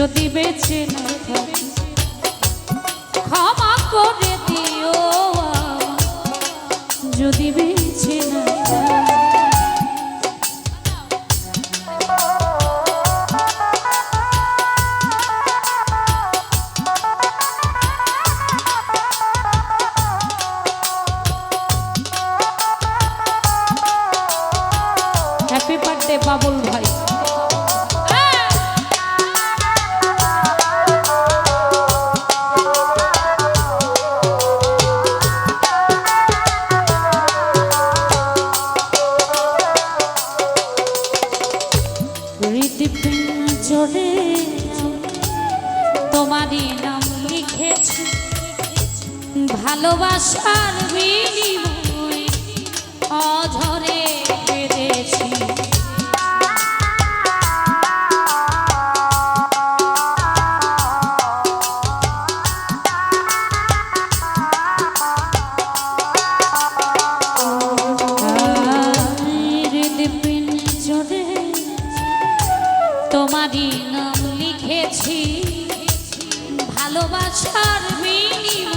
যদি বেঁচে না থাকি ক্ষমা করে দিও যদি বেঁচে না। হ্যাপি বার্থডে বাবুল ভাই ভালোবাসার বিনিময়ে অঝরে পেরেছি তোমারই নাম লিখেছি। ভালোবাসার বিনিময়ে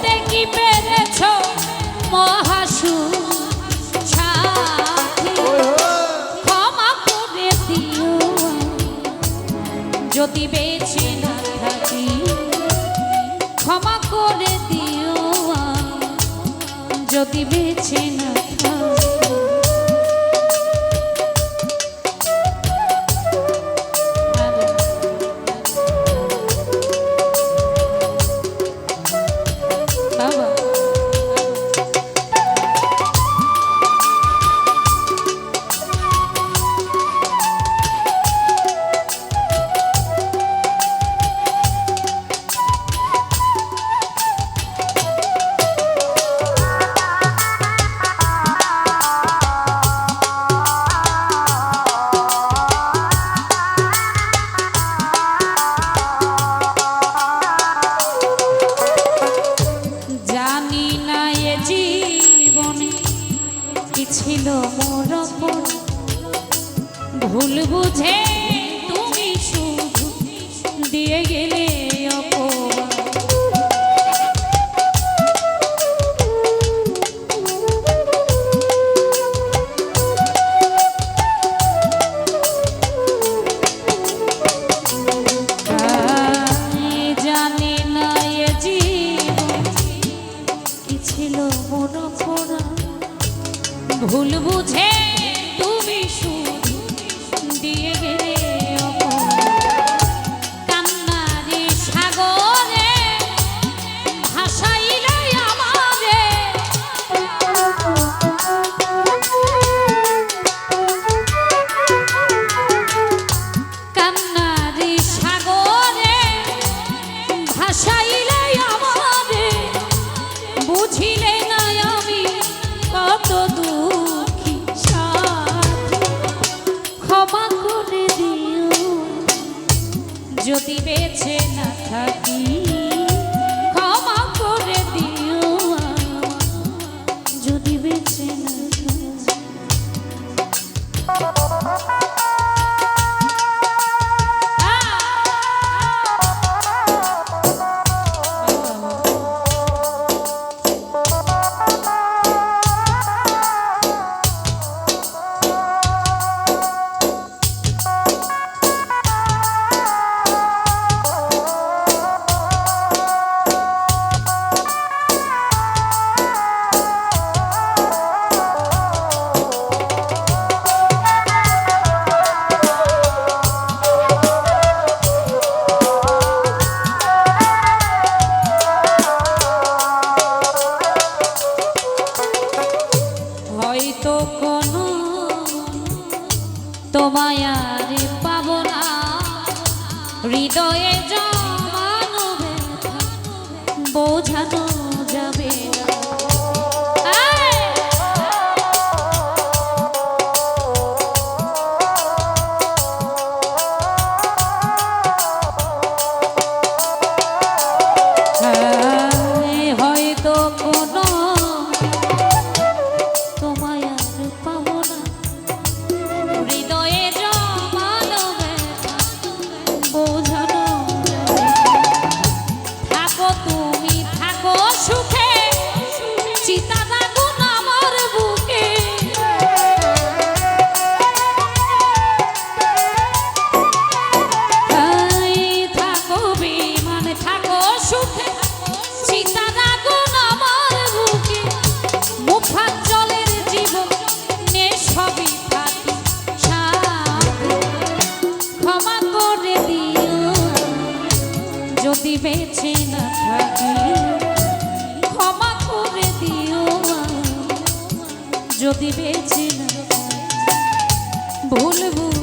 হতে কি পেরেছ মহাসু ক্ষমা করে দিও। যদি বেছে না থাকি ক্ষমা করে দিও। যদি বেছে না বুঝে বেঁচে না থাকি। তোমায় আর পাব না। হৃদয়ে জমানো বোঝানো যাবে। করে দিও। যদি বেঁচে না থাকি ক্ষমা করে দিও যদি বেঁচে না ভুল ভুল